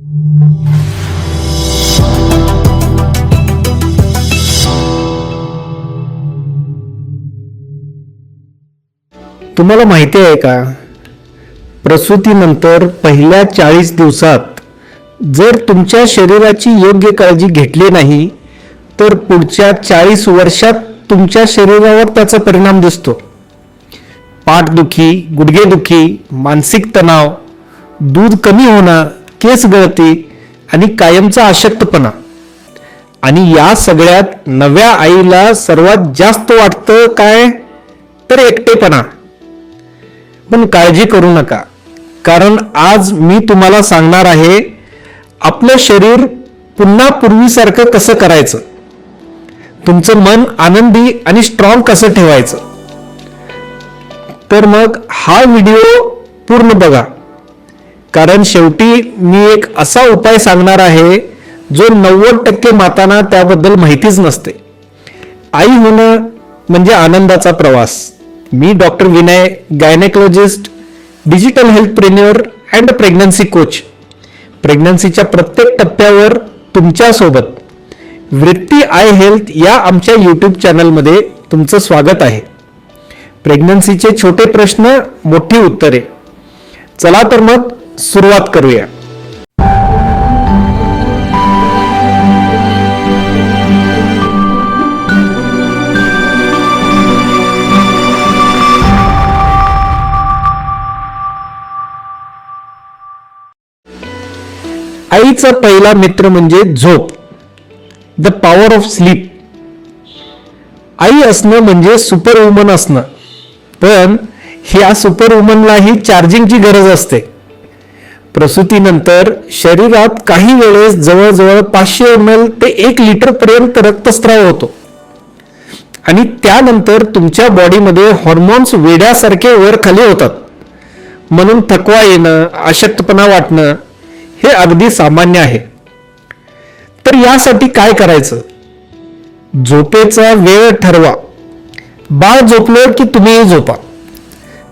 तुम्हाला माहिती आहे का? प्रसूतीनंतर पहिल्या चाळीस दिवसात जर तुमच्या शरीराची योग्य काळजी घेतली नाही तर पुढच्या चाळीस वर्षात तुमच्या शरीरावर त्याचा परिणाम दिसतो. पाठदुखी गुडघेदुखी मानसिक तणाव दूध कमी होणं केस गळती आणि कायमचा अशक्तपणा. आणि या सगळ्यात नव्या आईला सर्वात जास्त वाटतं काय? तर एकटेपणा. पण काळजी करू नका. कारण आज मी तुम्हाला सांगणार आहे आपलं शरीर पुन्हा पूर्वीसारखं कसं करायचं? तुमचं मन आनंदी आणि स्ट्रॉंग कसं ठेवायचं? तर मग हा व्हिडिओ पूर्ण बघा. कारण शेवटी मी एक असा उपाय सांगणार आहे जो नव्वद टक्के मातांना त्याबद्दल माहितीच नसते. आई होणं म्हणजे आनंदाचा प्रवास. मी doctor Vinay gynaecologist digital healthpreneur and pregnancy coach प्रेग्नन्सीच्या प्रत्येक टप्प्यावर तुमच्यासोबत वृत्ती आय हेल्थ या आमच्या यूट्यूब चॅनलमध्ये तुमचं स्वागत आहे. प्रेग्नन्सीचे छोटे प्रश्न मोठी उत्तरे. चला तर मग सुरुवात करूया. आईचा पहिला मित्र म्हणजे झोप. द पॉवर ऑफ स्लीप आई असणं म्हणजे सुपर वुमन असणं. पण ह्या सुपर वुमनलाही चार्जिंगची गरज असते. प्रसूतीनंतर शरीरात काही वेळेस जवळजवळ पाचशे एम एल ते एक लिटर पर्यंत रक्तस्राव होतो. आणि त्यानंतर तुमच्या बॉडीमध्ये हॉर्मोन्स वेड्यासारखे वर खाली होतात. म्हणून थकवा येणं अशक्तपणा वाटणं हे अगदी सामान्य आहे. तर यासाठी काय करायचं? झोपेचा वेळ ठरवा. बाळ झोपलं की तुम्हीही झोपा.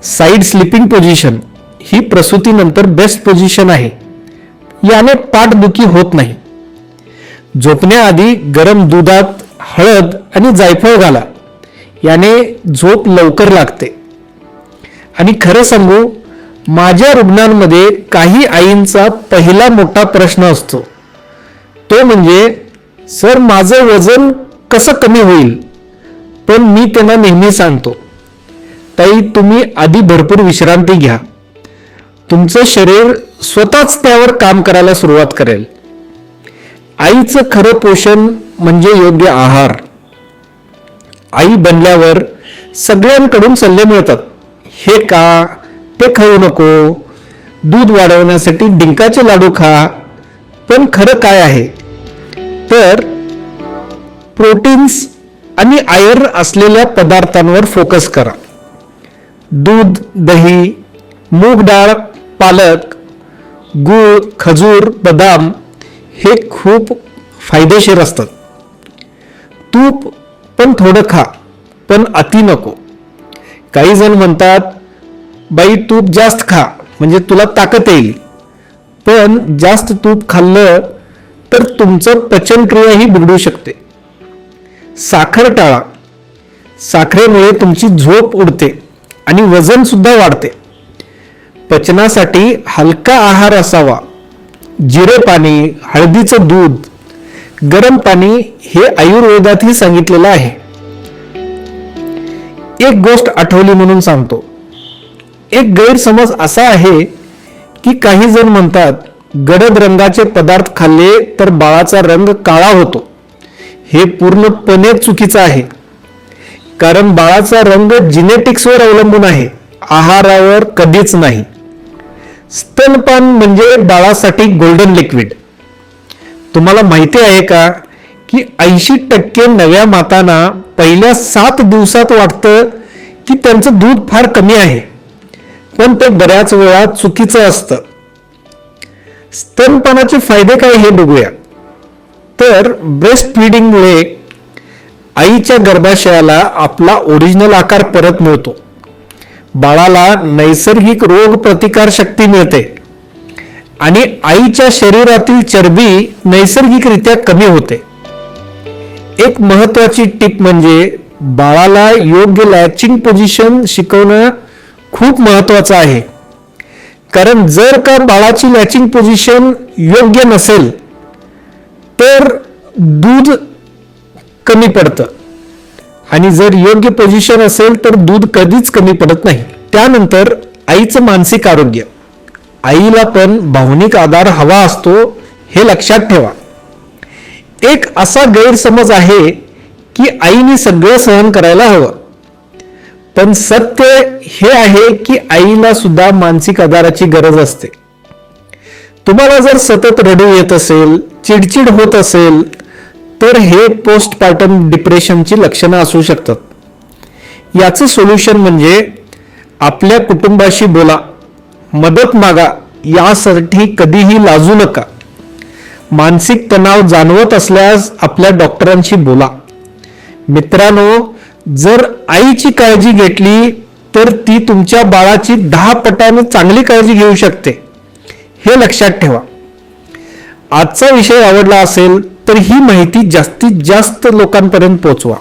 साईड स्लिपिंग पोझिशन ही प्रसूतीनंतर बेस्ट पोझिशन आहे. याने पाठदुखी होत नाही. झोपण्याआधी गरम दुधात हळद आणि जायफळ घाला. याने झोप लवकर लागते. आणि खरं सांगू माझ्या रुग्णांमध्ये काही आईंचा पहिला मोठा प्रश्न असतो. तो म्हणजे सर माझं वजन कसं कमी होईल? पण मी त्यांना नेहमी सांगतो ताई तुम्ही आधी भरपूर विश्रांती घ्या. तुमचं शरीर स्वतःच त्यावर काम करायला सुरुवात करेल. आईचं खरं पोषण म्हणजे योग्य आहार. आई बनल्यावर सगळ्यांकडून सल्ले मिळतात. हे का? ते खाऊ नको. दूध वाढवण्यासाठी डिंकाचे लाडू खा. पण खरं काय आहे? तर प्रोटीन्स आणि आयर्न असलेल्या पदार्थांवर फोकस करा. दूध दही मूग डाळ पालक गूळ खजूर बदाम हे खूप फायदेशीर असतात. तूप पण थोडं खा पण अति नको. काही जण म्हणतात बाई तूप जास्त खा म्हणजे तुला ताकद येईल. पण जास्त तूप खाल्लं तर तुमचं पचनक्रियाही बिघडू शकते. साखर टाळा. साखरेमुळे तुमची झोप उडते आणि वजनसुद्धा वाढते. पचनासाठी हलका आहार असावा. जिरे पाणी हळदीचं दूध गरम पाणी हे आयुर्वेदातही सांगितलेलं आहे. एक गोष्ट आठवली म्हणून सांगतो. एक गैरसमज असा आहे की काही जण म्हणतात गडद रंगाचे पदार्थ खाल्ले तर बाळाचा रंग काळा होतो. हे पूर्णपणे चुकीचं आहे. कारण बाळाचा रंग जिनेटिक्सवर अवलंबून आहे. आहारावर कधीच नाही. स्तनपान म्हणजे बाळासाठी गोल्डन लिक्विड तुम्हाला माहिती आहे का की ऐंशी टक्के नव्या मातांना पहिल्या सात दिवसात वाटतं की त्यांचं दूध फार कमी आहे पण ते बऱ्याच वेळा चुकीचं असतं. स्तनपानाचे फायदे काय हे बघूया. तर ब्रेस्ट फिडिंगमुळे आईच्या गर्भाशयाला आपला ओरिजिनल आकार परत मिळतो. बाळाला नैसर्गिक रोग प्रतिकार शक्ती मिळते. आणि आईच्या शरीरातील चरबी नैसर्गिकरित्या कमी होते. एक महत्वाची टिप म्हणजे बाळाला योग्य लॅचिंग पोझिशन शिकवणं खूप महत्वाचं आहे. कारण जर का बाळाची लॅचिंग पोझिशन योग्य नसेल तर दूध कमी पडतं. आणि जर योग्य पोझिशन असेल तर दूध कधीच कमी पडत नाही. त्यानंतर आईचं मानसिक आरोग्य. आईला पण भावनिक आधार हवा असतो हे लक्षात ठेवा. एक असा गैरसमज आहे की आईने सगळं सहन करायला हवं. पण सत्य हे आहे की आईला सुद्धा मानसिक आधाराची गरज असते. तुम्हाला जर सतत रडू येत असेल चिडचिड होत असेल तर हे पोस्टपार्टम डिप्रेशनची लक्षणं असू शकतात. याचं सोल्युशन म्हणजे आपल्या कुटुंबाशी बोला मदत मागा यासाठी कधीही लाजू नका. मानसिक तणाव जाणवत असल्यास आपल्या डॉक्टरांशी बोला. मित्रांनो जर आईची काळजी घेतली तर ती तुमच्या बाळाची दहा पटाने चांगली काळजी घेऊ शकते. हे लक्षात ठेवा. आजचा विषय आवडला असेल तर ही माहिती जास्तीत जास्त लोकांपर्यंत पोहोचवा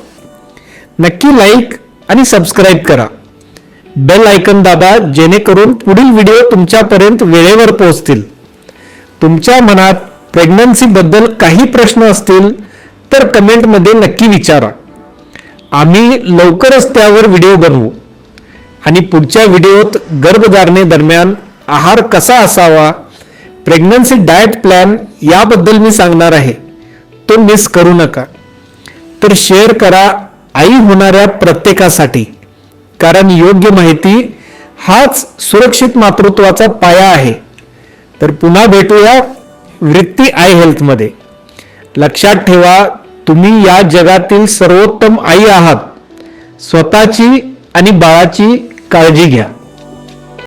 नक्की लाईक आणि सबस्क्राईब करा. बेल आयकन दाबा जेणेकरून पुढील व्हिडिओ तुमच्यापर्यंत वेळेवर पोहोचतील. तुमच्या मनात प्रेग्नन्सीबद्दल काही प्रश्न असतील तर कमेंटमध्ये नक्की विचारा. आम्ही लवकरच त्यावर व्हिडिओ बनवू. आणि पुढच्या व्हिडिओत गर्भधारणे दरम्यान आहार कसा असावा प्रेग्नन्सी डाएट प्लॅन याबद्दल मी सांगणार आहे. तो मिस करू नका. तर शेअर करा आई होणाऱ्या प्रत्येकासाठी. कारण योग्य माहिती हाच सुरक्षित मातृत्वाचा पाया आहे. तर पुन्हा भेटूया वृत्ती आय हेल्थमध्ये लक्षात ठेवा तुम्ही या जगातील सर्वोत्तम आई आहात. स्वतःची आणि बाळाची काळजी घ्या.